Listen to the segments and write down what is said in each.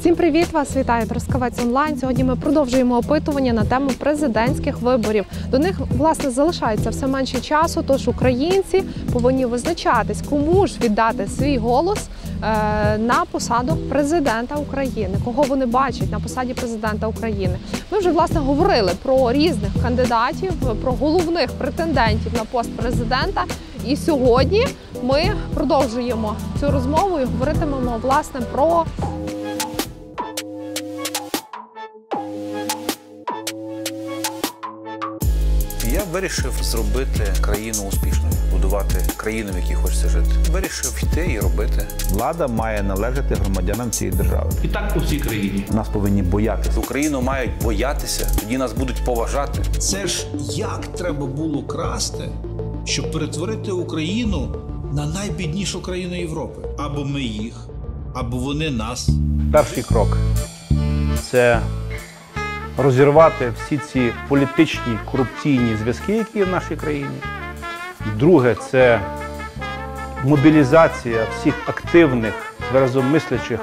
Всім привіт! Вас вітає Трускавець онлайн. Сьогодні ми продовжуємо опитування на тему президентських виборів. До них власне залишається все менше часу. Тож українці повинні визначатись, кому ж віддати свій голос е, на посаду президента України, кого вони бачать на посаді президента України. Ми вже власне говорили про різних кандидатів, про головних претендентів на пост президента. І сьогодні ми продовжуємо цю розмову і говоритимемо власне про вирішив зробити країну успішною, будувати країну, в якій хочеться жити. Вирішив йти і робити. Влада має належати громадянам цієї держави. І так по всій країні. Нас повинні боятися. Україну мають боятися, тоді нас будуть поважати. Це ж як треба було красти, щоб перетворити Україну на найбіднішу країну Європи. Або ми їх, або вони нас. Перший крок це розірвати всі ці політичні корупційні зв'язки, які є в нашій країні. Друге це мобілізація всіх активних, тверезомислячих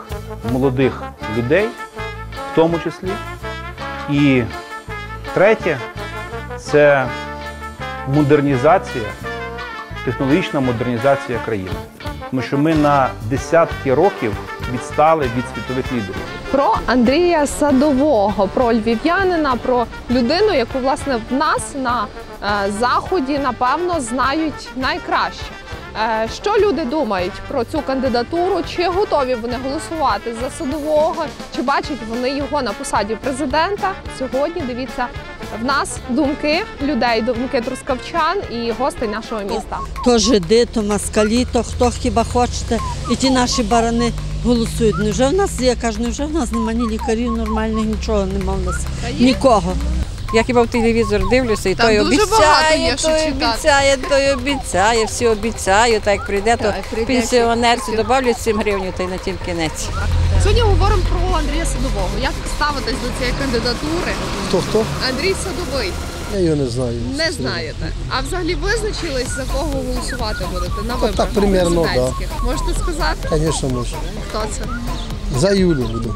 молодих людей, в тому числі. І третє це модернізація, технологічна модернізація країни. Тому що ми на десятки років відстали від світових лідерів. про Андрія Садового, про львів'янина, про людину, яку власне в нас на е, заході напевно знають найкраще. Е, Що люди думають про цю кандидатуру? Чи готові вони голосувати за садового? Чи бачать вони його на посаді президента? Сьогодні дивіться в нас думки людей, думки трускавчан і гостей нашого міста. То жиди, то москалі, то хто хіба хочете. І ті наші барани голосують. Невже в нас, я кажу, невже в нас немає ні лікарів нормальних, нічого нема в нас. Нікого. Я хіба в телевізор дивлюся, і Там той дуже багато обіцяє, є, що той читати. обіцяє, той обіцяє, всі обіцяють, так як прийде, то Так, прийде, пенсіонерці добавлять 7 гривень, та й на тім кінець. Сьогодні говоримо про Андрія Садового. Як ставитесь до цієї кандидатури? Хто хто? Андрій Садовий. Я його не знаю. Не знаєте. А взагалі визначились, за кого голосувати будете на виборах так, примерно, президентських? Можете сказати, Звісно, можу. хто це? За Юлю буду.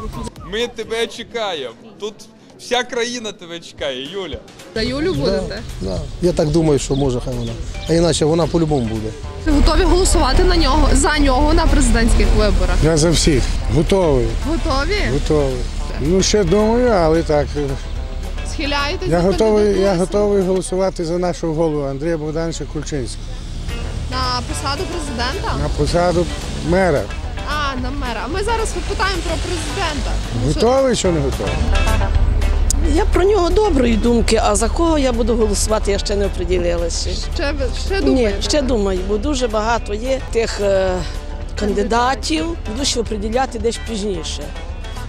Ми тебе чекаємо. Тут вся країна тебе чекає, Юля. За Юлю будете? Да. Я так думаю, що може хай вона. А іначе вона по-любому буде. Готові голосувати на нього за нього на президентських виборах? Я за всіх. Готовий, Готові? готовий. Ну ще думаю, але так. Схиляєтесь Я готовий, я готовий голосувати за нашого голову Андрія Богдановича Кульчинського на посаду президента? на посаду мера. А, на мера. А ми зараз питаємо про президента. Що- Готовий чи не готовий? Я про нього доброї думки, а за кого я буду голосувати, я ще не оприділилася. Ще, ви- ще Ні, думаєте? ще думаю, бо дуже багато є тих е, кандидатів, буду ще оприділяти десь пізніше.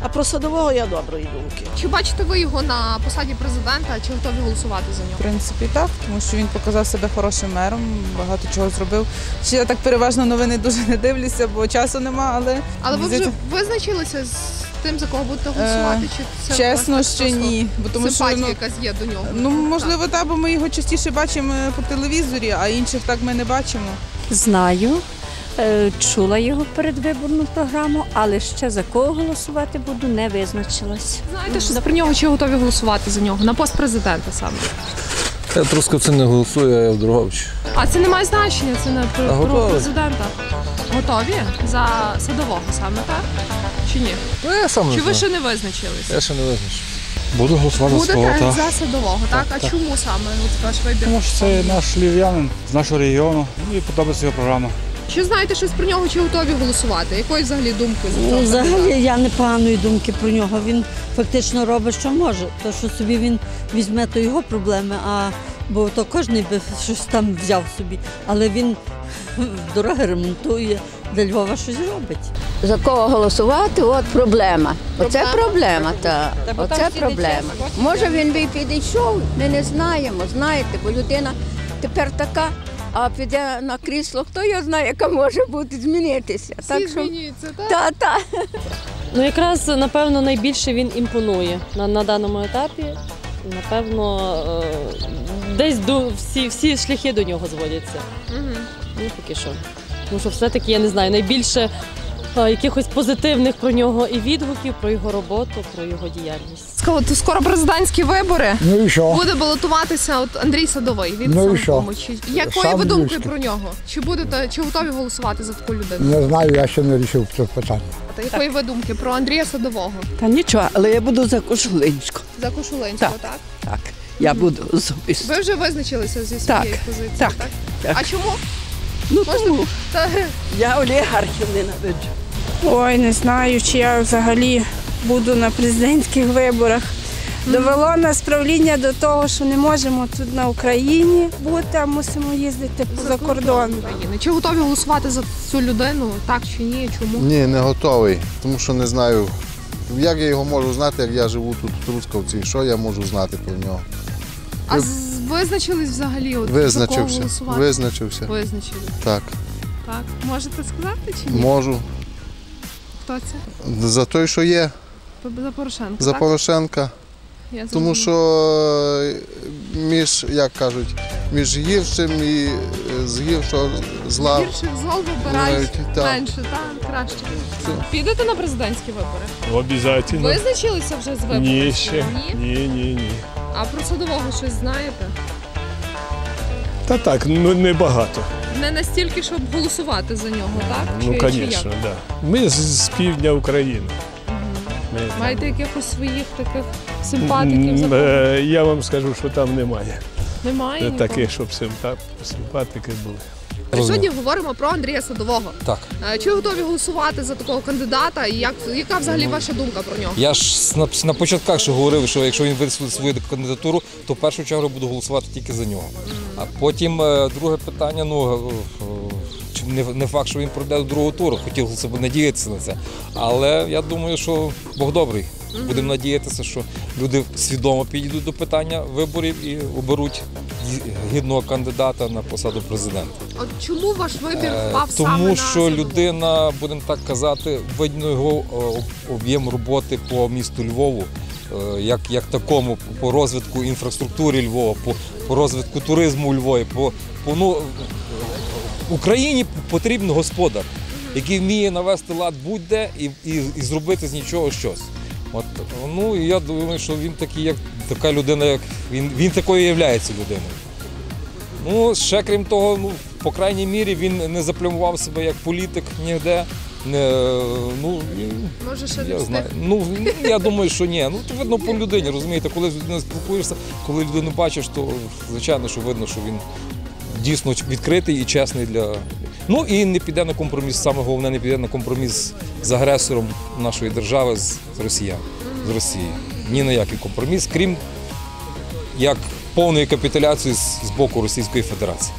А про садового я доброї думки. Чи бачите ви його на посаді президента, чи готові голосувати за нього? В принципі, так, тому що він показав себе хорошим мером, багато чого зробив. Ще я так переважно новини дуже не дивлюся, бо часу нема, але Але ви вже визначилися з тим, за кого будете голосувати? Чи це Е, чесно, ще ні. Бо тому що ну, якась є до нього? ну можливо, так, бо ми його частіше бачимо по телевізорі, а інших так ми не бачимо. Знаю, е, чула його передвиборну програму, але ще за кого голосувати буду, не визначилась. Знаєте, що про нього чи готові голосувати за нього на пост президента саме? Я трускавці не голосую, а я в Дроговичі. А це не має значення, це не про, про президента. Готові за садового саме, так? Чи ні? Ну, я сам Чи не ви знаю. ще не визначились? Я ще не визначив. Буду голосувати Будете за садового, так? А чому саме от ваш вибір? Тому що це наш львів'янин з нашого регіону. Ну і подобається його програма. Чи знаєте щось про нього, чи готові голосувати? Якої взагалі думки за Ну, цього? взагалі я непоганої думки про нього. Він фактично робить, що може. То, що собі він візьме, то його проблеми, а бо то кожен би щось там взяв собі. Але він дороги ремонтує, для Львова щось робить. За кого голосувати, от проблема. Оце Проблема? та. Оце проблема. Може він би і підійшов, ми не знаємо, знаєте, бо людина тепер така, а піде на крісло, хто його знає, яка може бути змінитися. Всі так що змінюються, так? та, та. Ну, якраз напевно найбільше він імпонує на, на даному етапі. Напевно, е, десь до всі, всі шляхи до нього зводяться. Угу. Ну, поки що. Тому що все-таки я не знаю, найбільше якихось позитивних про нього і відгуків, про його роботу, про його діяльність. Скажу, то скоро президентські вибори. Ну і що? Буде балотуватися от Андрій Садовий від Ну і що? самопомочі. Якої Сам ви думки про нього? Чи будете чи готові голосувати за таку людину? Не знаю, я ще не вирішив це питання. Та якої ви думки про Андрія Садового? Та нічого, але я буду за Кошулинську. За Кошулинського, Так. так? Так, я буду особисто. Ви вже визначилися зі Так, своєю позицією, так, так? так. А чому? Ну, тому. Та, Я олігархів ненавиджу. Ой, не знаю, чи я взагалі буду на президентських виборах. Довело нас правління до того, що не можемо тут на Україні бути, а мусимо їздити за кордон. Чи готові голосувати за цю людину? Так чи ні? Чому? Ні, не готовий, тому що не знаю, як я його можу знати, як я живу тут в Трускавці, що я можу знати про нього. А визначились взагалі? От, за кого Визначився. голосувати? Визначився. Визначили. Так, Так. Можете сказати чи ні? можу. Хто це? За той, що є, За Порошенка. за так? Порошенка. Я Тому зрозуміла. що е, між, як кажуть, між гіршим і е, з гіршого зла. Гірших зол вибирають Вибирають, так. менше, так, краще. Підете на президентські вибори? Обязательно. Визначилися вже з виборами? Ні, ще. Ні? Ні, ні, ні. А про садового щось знаєте? Та так, ну не багато. Не настільки, щоб голосувати за нього, так? Ну, Чи- чи звісно, як? да. Ми з, з півдня України. Ми там- Маєте якихось своїх таких симпатиків? М, за е, Я вам скажу, що там немає. Немає нікого? Таких, щоб симпа- симпатики були. Сьогодні говоримо про Андрія Садового. Так. Е, Чи готові голосувати за такого кандидата? І як яка взагалі ваша думка про нього? Я ж на, на початках ще говорив, що якщо він висвітлить свою кандидатуру, то в першу чергу буду голосувати тільки за нього. А потім е, друге питання, ну е, не, не факт, що він пройде до другого туру. Хотілося б надіятися на це. Але я думаю, що Бог добрий. Будемо надіятися, що люди свідомо підійдуть до питання виборів і оберуть гідного кандидата на посаду президента. От чому ваш вибір Е, впав саме Тому на що Садового? людина, будемо так казати, видно його е, об'єм роботи по місту Львову, е, як, як такому, по розвитку інфраструктури Львова, по, по розвитку туризму у Львові. По, по, ну, Україні потрібен господар, який вміє навести лад будь-де і, і, і зробити з нічого щось. От, ну, і я думаю, що він такий, як така людина, як він, він такою є людиною. Ну, ще крім того, ну, по крайній мірі, він не заплямував себе як політик ніде. Не, ну, Може, ще я знаю. Ну, я думаю, що ні. Ну, то видно по людині, розумієте, коли з людиною спілкуєшся, коли людину бачиш, то звичайно, що видно, що він дійсно відкритий і чесний для. Ну і не піде на компроміс, саме головне, не піде на компроміс з агресором нашої держави, з, Росіян, з Росії. Ні на який компроміс, крім як повної капітуляції з боку Російської Федерації.